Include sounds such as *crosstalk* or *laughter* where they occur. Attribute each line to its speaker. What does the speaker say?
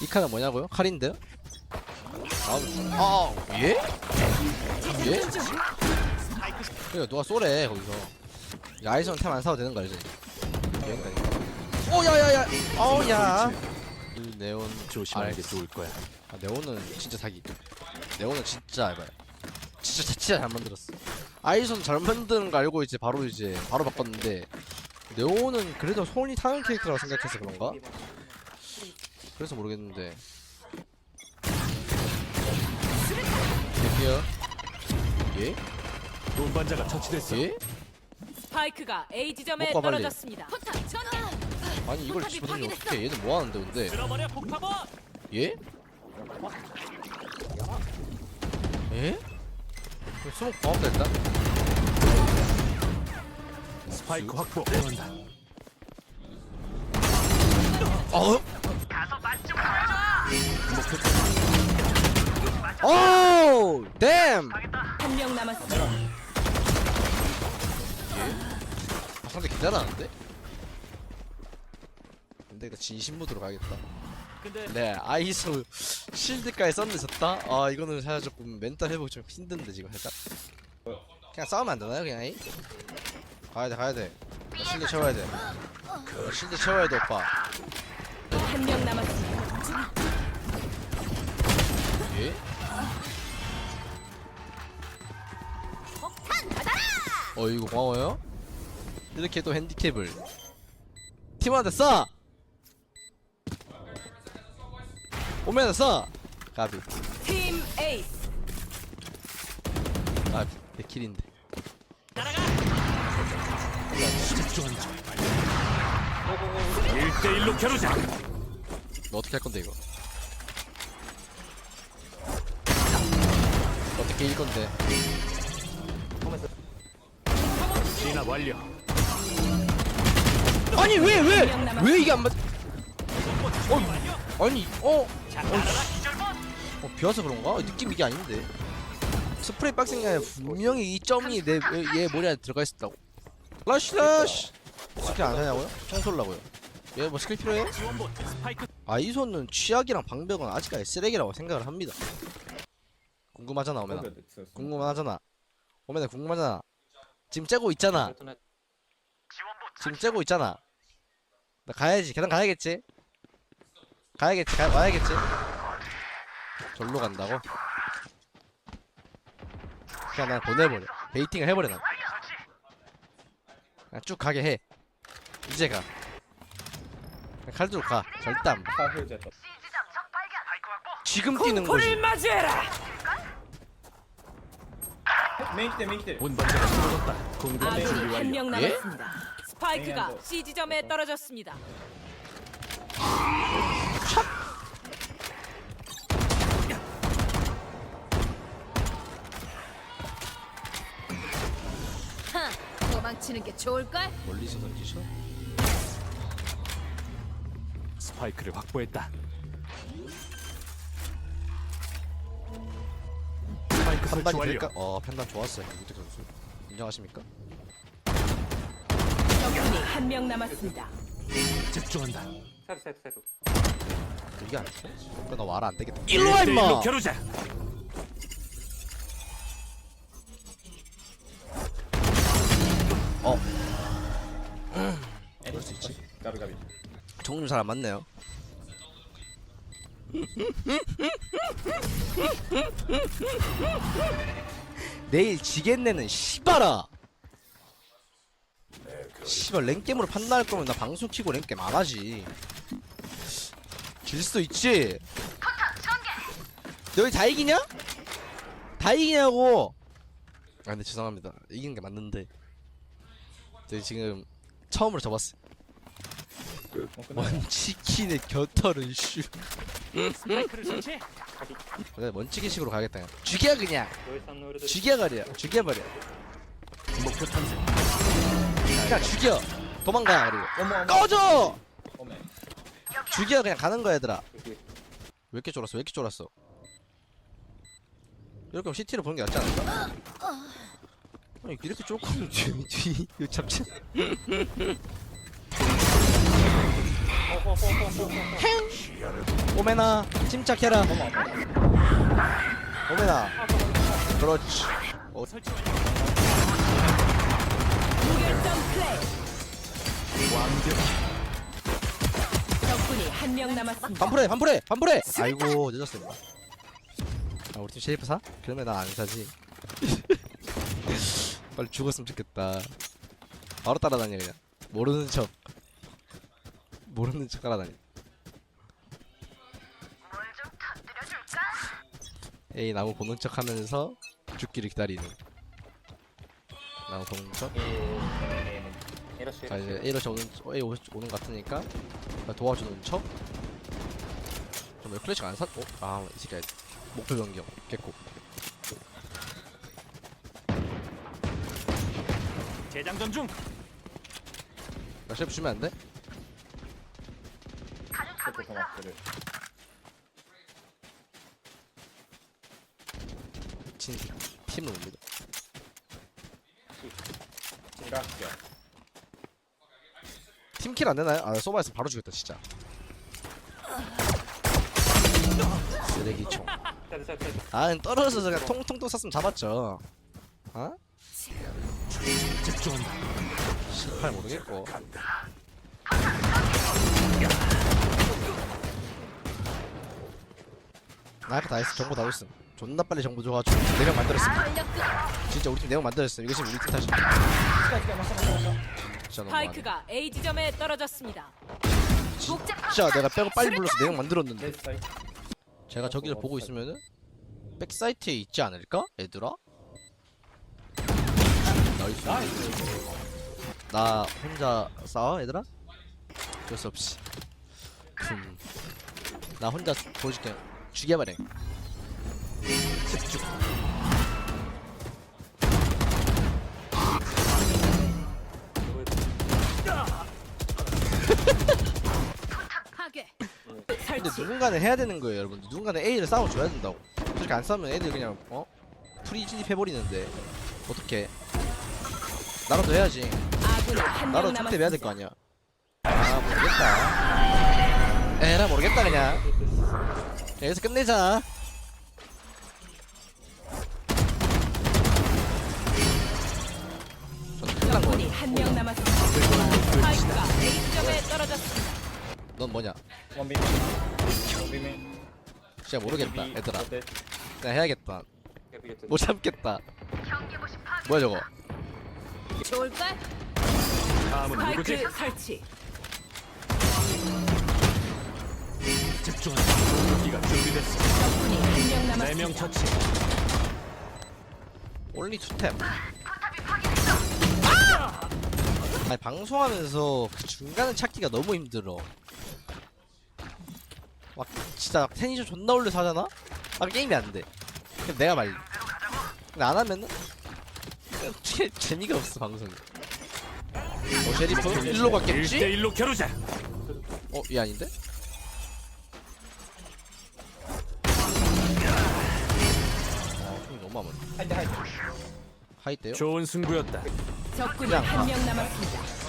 Speaker 1: 이 칸은 뭐냐고요? 칼인데요? 다음 아 예? 예? 그래 누가 쏘래 거기서 야, 아이선 템안 사도 되는 거 알지? 여기까지 오 야야야 어우야 이 네온
Speaker 2: 조심하는 게. 좋을 거야.
Speaker 1: 아 네온은 진짜 사기 네온은 진짜 알바야 진짜 진짜 잘 만들었어 아이손 잘 만드는 거 알고 이제 바로 이제 바로 바꿨는데 네온은 그래도 손이 타는 캐릭터라고 생각해서 그런가? 그래서 모르겠는데 여기요 예?
Speaker 2: 운반자가 처치됐어.
Speaker 1: 예?
Speaker 3: 스파이크가 A 지점에
Speaker 1: 먹고 빨리.
Speaker 3: 떨어졌습니다. 포탑 전개.
Speaker 1: 아니 이걸
Speaker 3: 포탑이
Speaker 1: 집어넣으면
Speaker 3: 파괴됐어.
Speaker 1: 어떡해 얘는 뭐하는데 근데
Speaker 2: 들어버려 폭파범.
Speaker 1: 예? 예? 그럼 수목 고맙다 일단
Speaker 2: 스파이크 확보. 들 어?
Speaker 1: 오! 댐!
Speaker 3: 한 명 남았습니다.
Speaker 1: 아, 상대 기다라는데? 근데 이거 진심 모드로 가야겠다
Speaker 2: 근데
Speaker 1: 네 아이소 실드까지 썼는데 졌다? 아 이거는 사실 조금 멘탈 회복 좀 힘든데 지금 살짝 그냥 싸우면 안 되나요 그냥 이? 가야 돼 가야 돼 나 실드 채워야 돼 나 실드 채워야 돼 오빠
Speaker 3: 한 명 남았습니다.
Speaker 1: 예? 어 이거 고마워요 이렇게 또 핸디캡을 팀한테 쏴! 오면은 쏴! 가비
Speaker 3: 팀 에이스.
Speaker 1: 아, 내 킬인데.
Speaker 2: 집중한다. 1대1로 겨루자.
Speaker 1: 너 어떻게 할 건데, 이거? 어떻게 이길 건데?
Speaker 2: 진압 완료.
Speaker 1: 아니, 왜, 왜! 왜 이게 안 맞, 아니, 어? 어, 비와서 그런가? 느낌 이게 아닌데. 스프레이 박스ing 안에 분명히 이 점이 내, 얘 머리 안에 들어가 있었다고. 라쉬, 라쉬! 스킬 안 사냐고요? 총 쏠라고요. 얘뭐 스킬 필요해?
Speaker 2: 스파이크
Speaker 1: 아이소는 취약이랑 방벽은 아직까지 쓰레기라고 생각을 합니다. 궁금하잖아, 오메나. 궁금하잖아. 오메나 궁금하잖아. 지금 째고 있잖아. 지금 째고 있잖아. 나 가야지. 계단 가야겠지? 가야겠지. 가, 와야겠지? 절로 간다고? 그냥 난 보내버려. 베이팅을 해버려, 난. 그냥 쭉 가게 해. 이제 가. 그냥 칼들로 가. 절대 안 봐. 지금 뛰는 거지.
Speaker 3: 맞이해라.
Speaker 4: 메인 기대 메인 기대
Speaker 2: 운반자가 쓰러졌다. 공격 준비
Speaker 3: 아군이 한
Speaker 2: 완료.
Speaker 3: 명
Speaker 1: 예?
Speaker 3: 남았습니다. 스파이크가 C 지점에 떨어졌습니다.
Speaker 5: 도망치는 게 좋을걸?
Speaker 1: 멀리서 던지셔?
Speaker 2: 스파이크를 확보했다.
Speaker 1: 판단이
Speaker 2: 완료.
Speaker 1: 될까? 어 판단 좋았어요 유택 선수 인정하십니까?
Speaker 3: 적군이 한 명 남았습니다.
Speaker 2: 집중한다.
Speaker 1: 이게 아니야? 그럼 너 와라 안 되겠다 일로 와
Speaker 2: 1대1로
Speaker 1: 임마!
Speaker 2: 겨루자.
Speaker 1: 어
Speaker 4: 그럴 수 있지 가비 가비
Speaker 1: 종류 잘 안 맞네요 *laughs* 내일 지겠네는 씨발아. 씨발 랭겜으로 판단할 거면 나 방송 키고 랭겜 안 하지. 질 수도 있지? 너희 다 이기냐? 다 이기냐고? 아 근데 죄송합니다. 이기는 게 맞는데. 저희 지금 처음으로 접었어
Speaker 4: 어, 끝나.
Speaker 1: 먼치킨의 겨털은 슈.
Speaker 2: 스파이크를 설치.
Speaker 1: 그래 먼치킨식으로 가야겠다 그냥. 죽여 그냥. 죽여버려 죽여버려.
Speaker 2: 목표 탐색.
Speaker 1: 그냥 죽여. 도망가 그리고.
Speaker 4: 어머 어머
Speaker 1: 꺼져! 죽여 그냥 가는 거야 얘들아. 왜 이렇게 쫄았어? 왜 이렇게 쫄았어? 이렇게 하면 CT를 보는 게 낫지 않을까? 아니 이렇게 쫄 거면 뒤, 뒤 이거 잡지 오메나 침착해라. 오메나. 그렇지. 어.
Speaker 3: 적군이 한 명 남았습니다.
Speaker 1: 반풀해 반풀해 반풀해. 아이고 늦었습니다. 아 우리 팀 쉐이프 사? 그러면 난 안 사지. *laughs* 빨리 죽었으면 좋겠다. 바로 따라다녀 그냥. 모르는 척 모르는 척 따라다녀 에이 나무 보는 척 하면서 죽기를 기다리는 나무 보는 척
Speaker 4: 이렇게
Speaker 1: 자 이제 A로 오는 오- 오는 것 같으니까 나 도와주는 척. 좀왜 클래식 안 샀? 어? 아이 새끼야 목표 변경 개코.
Speaker 2: 재장전 중.
Speaker 1: 나 셰프 주면 안 돼?
Speaker 4: 셰프 토마스를
Speaker 1: 진 팀을 옵니다.
Speaker 4: 제가 할게요
Speaker 1: 팀킬 안 되나요? 아 소바에서 바로 죽였다 진짜. 쓰레기 총. 아 떨어져서 그냥 통통통 쐈으면 잡았죠. 어?
Speaker 2: 집중한다.
Speaker 1: 18 모르겠고. 나 아까 다 했어. 정보 다 줬음. 존나 빨리 정보 줘가지고 4명 만들었음.
Speaker 5: 전력도
Speaker 1: 진짜 우리 팀 4명 만들었음. 이거 지금 우리 팀 탓이야. 진짜 너무하네.
Speaker 3: 스파이크가 A 지점에 떨어졌습니다.
Speaker 1: 진짜 내가 빼고 빨리 불러서 4명 만들었는데 제가 저기를 보고 있으면은 백사이트에 있지 않을까? 얘들아? 나이스 나 혼자 싸워 얘들아? 어쩔 수 없이 금. 나 혼자 보여줄게 죽여버려.
Speaker 5: 파괴.
Speaker 1: 근데. 누군가는 해야 되는 거예요 여러분 누군가는 A를 싸워줘야 된다고 그렇게 안 싸우면 애들 그냥 어? 프리 진입해버리는데 어떻게 나라도 해야지
Speaker 3: 아군이 한명
Speaker 1: 나도 툭대 해야 될. 거 아니야. 아 모르겠다. 에라 모르겠다 그냥. 여기서 끝내자. 전 큰일 난
Speaker 3: 적군이
Speaker 1: 거야.
Speaker 3: 한명 남았습니다. 스파이크가 A 지점에 떨어졌습니다.
Speaker 1: 넌 뭐냐?
Speaker 4: 원빈 원빈
Speaker 1: 진짜 모르겠다 얘들아.
Speaker 4: 어때?
Speaker 1: 그냥 해야겠다. 못 참겠다. 뭐야 저거?
Speaker 5: 좋을걸?
Speaker 2: 다음은 누구지?
Speaker 3: 설치.
Speaker 2: 집중한다. 여기가 준비됐어.
Speaker 3: 적군이
Speaker 2: 한명네명
Speaker 3: 남았습니다.
Speaker 2: 처치.
Speaker 1: 올리 투탭. 아니 방송하면서 그 중간을 찾기가 너무 힘들어. 막 진짜 텐션 존나 올려서 하잖아? 막 게임이 안 돼. 그럼 내가 말려. 근데 안 하면은 재, 재미가 없어 방송이. 어 셰리프 일로 갔겠지?
Speaker 2: 1대1로 겨루자.
Speaker 1: 어, 얘 아닌데?
Speaker 4: 하이드 하이드
Speaker 1: 하이 때요?
Speaker 2: 좋은 승부였다.
Speaker 3: 적군이 한 명 남았습니다.